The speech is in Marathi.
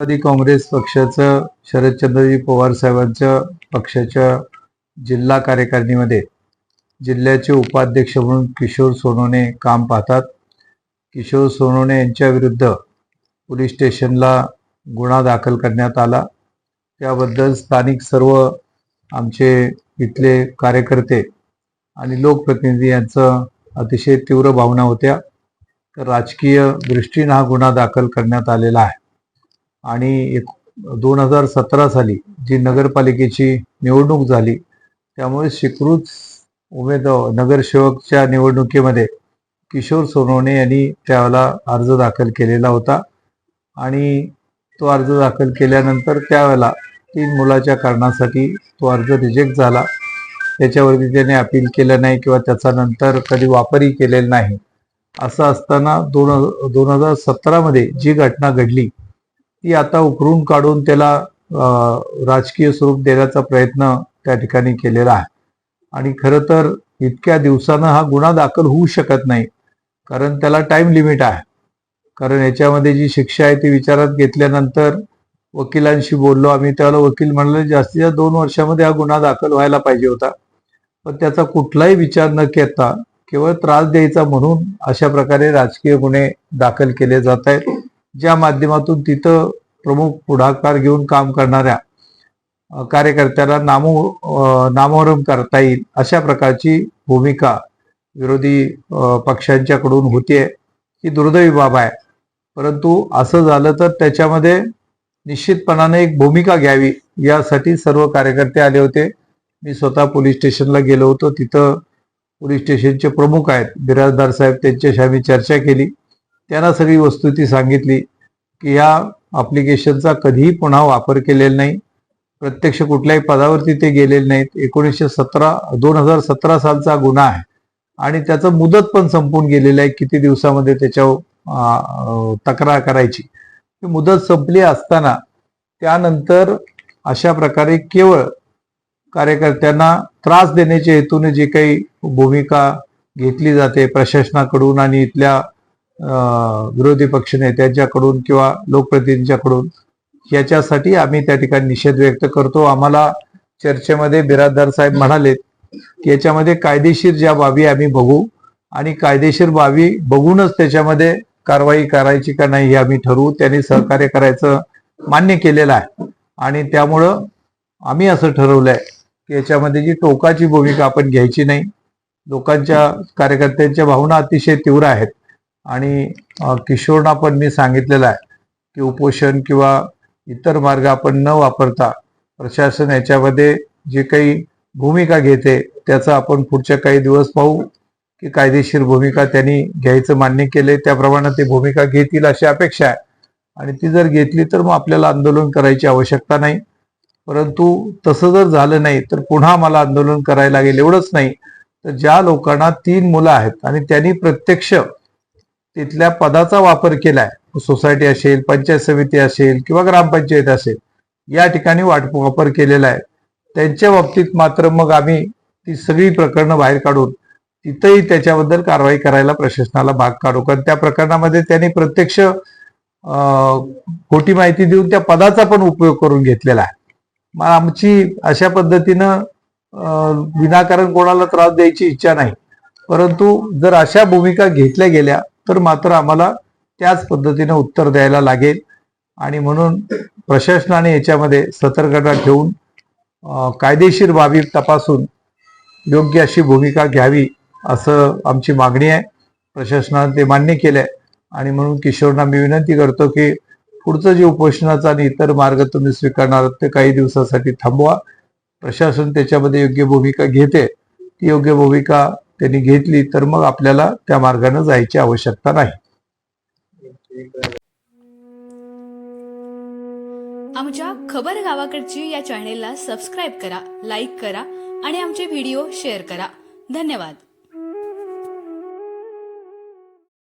राष्ट्रवादी काँग्रेस पक्षाचं शरदचंद्रजी पवार साहेबांच्या पक्षाच्या जिल्हा कार्यकारिणीमध्ये जिल्ह्याचे उपाध्यक्ष म्हणून किशोर सोनवणे काम पाहतात. किशोर सोनवणे यांच्या विरुद्ध पोलीस स्टेशनला गुन्हा दाखल करण्यात आला. त्याबद्दल स्थानिक सर्व आमचे इथले कार्यकर्ते आणि लोकप्रतिनिधी यांचं अतिशय तीव्र भावना होत्या. तर राजकीय दृष्टीनं हा गुन्हा दाखल करण्यात आलेला आहे. आणि एक दोन हजार सतरा साली जी नगरपालिकेची निवडणूक झाली त्यामुळे शिकृत उमेदवार नगरसेवकच्या निवडणुकीमध्ये किशोर सोनवणे यांनी त्यावेळेला अर्ज दाखल केलेला होता. आणि तो अर्ज दाखल केल्यानंतर त्यावेळेला तीन मुलाच्या कारणासाठी तो अर्ज रिजेक्ट झाला. त्याच्यावरती त्याने अपील केलं नाही किंवा त्याचा नंतर कधी वापरही केलेला नाही. असं असताना दोन दोन हजार सतरामध्ये जी घटना घडली ती आता उकरून काढून त्याला राजकीय स्वरूप देण्याचा प्रयत्न त्या ठिकाणी केलेला आहे. आणि खरं तर इतक्या दिवसानं हा गुन्हा दाखल होऊ शकत नाही कारण त्याला टाइम लिमिट आहे. कारण याच्यामध्ये जी शिक्षा आहे ती विचारात घेतल्यानंतर वकिलांशी बोललो आम्ही त्याला वकील म्हणाले जास्तीत जास्त दोन वर्षामध्ये हा गुन्हा दाखल व्हायला पाहिजे होता. पण त्याचा कुठलाही विचार न करता केवळ त्रास द्यायचा म्हणून अशा प्रकारे राजकीय गुन्हे दाखल केले जात आहेत. ज्या माध्यमातून तिथं प्रमुख पुढाकार घेऊन काम करणाऱ्या कार्यकर्त्याला नामो अ, नामोहरम करता येईल अशा प्रकारची भूमिका विरोधी पक्षांच्याकडून होतीये. ही दुर्दैवी बाब आहे. परंतु असं झालं तर त्याच्यामध्ये निश्चितपणाने एक भूमिका घ्यावी यासाठी सर्व कार्यकर्ते आले होते. मी स्वतः पोलीस स्टेशनला गेलो होतो. तिथं पोलीस स्टेशनचे प्रमुख आहेत. बिराजदार साहेब त्यांच्याशी आम्ही चर्चा केली. त्यांना सगळी वस्तुस्थिती सांगितली की या अप्लिकेशनचा कधीही पुन्हा वापर केलेला नाही. प्रत्यक्ष कुठल्याही पदावरती ते गेलेले नाहीत. एकोणीसशे सतरा दोन हजार सतरा सालचा गुन्हा आहे. आणि त्याचं मुदत पण संपून गेलेलं आहे. किती दिवसामध्ये त्याच्यावर तक्रार करायची. ती मुदत संपली असताना त्यानंतर अशा प्रकारे केवळ कार्यकर्त्यांना त्रास देण्याच्या हेतूने जी काही भूमिका घेतली जाते प्रशासनाकडून आणि इथल्या विरोधी पक्ष नेत्यांच्याकडून किंवा लोकप्रतिनिधींच्याकडून याच्यासाठी आम्ही त्या ठिकाणी निषेध व्यक्त करतो. आम्हाला चर्चेमध्ये बिराजदार साहेब म्हणालेत की याच्यामध्ये कायदेशीर ज्या बाबी आम्ही बघू आणि कायदेशीर बाबी बघूनच त्याच्यामध्ये कारवाई करायची का नाही हे आम्ही ठरवू. त्यांनी सहकार्य करायचं मान्य केलेलं आहे. आणि त्यामुळं आम्ही असं ठरवलंय की याच्यामध्ये जी टोकाची भूमिका आपण घ्यायची नाही. लोकांच्या कार्यकर्त्यांच्या भावना अतिशय तीव्र आहेत. आणि किशोरना पण मी सांगितलेलं आहे की उपोषण किंवा इतर मार्ग आपण न वापरता प्रशासन याच्यामध्ये जे काही भूमिका घेते त्याचा आपण पुढच्या काही दिवस पाहू की कायदेशीर भूमिका त्यांनी घ्यायचं मान्य केले त्याप्रमाणे ते भूमिका घेतील अशी अपेक्षा आहे. आणि ती जर घेतली तर मग आपल्याला आंदोलन करायची आवश्यकता नाही. परंतु तसं जर झालं नाही तर पुन्हा मला आंदोलन करायला लागेल एवढंच नाही. तर ज्या लोकांना तीन मुलं आहेत आणि त्यांनी प्रत्यक्ष तिथल्या पदाचा वापर केलाय. सोसायटी असेल पंचायत समिती असेल किंवा ग्रामपंचायत असेल या ठिकाणी वाट वापर केलेला आहे. त्यांच्या बाबतीत मात्र मग आम्ही ती सगळी प्रकरणं बाहेर काढून तिथंही त्याच्याबद्दल कारवाई करायला प्रशासनाला भाग काढू. कारण त्या प्रकरणामध्ये त्यांनी प्रत्यक्ष खोटी माहिती देऊन त्या पदाचा पण उपयोग करून घेतलेला आहे. मग आमची अशा पद्धतीनं विनाकारण कोणाला त्रास द्यायची इच्छा नाही. परंतु जर अशा भूमिका घेतल्या गेल्या तर मात्र आम्हाला त्याच पद्धतीने उत्तर द्यायला लागेल. आणि म्हणून प्रशासनाने याच्यामध्ये सतर्कता ठेवून कायदेशीर बाबी तपासून योग्य अशी भूमिका घ्यावी असं आमची मागणी आहे. प्रशासनाने ते मान्य केलंय. आणि म्हणून किशोरना मी विनंती करतो की पुढचं जे उपोषणाचा आणि इतर मार्ग तुम्ही स्वीकारणार ते काही दिवसासाठी थांबवा. प्रशासन त्याच्यामध्ये योग्य भूमिका घेते. ती योग्य भूमिका त्यांनी घेतली तर मग आपल्याला त्या मार्गाने जायची आवश्यकता नाही. आमच्या खबर गावाकडची या चॅनेलला सबस्क्राईब करा लाईक करा आणि आमचे व्हिडिओ शेअर करा. धन्यवाद.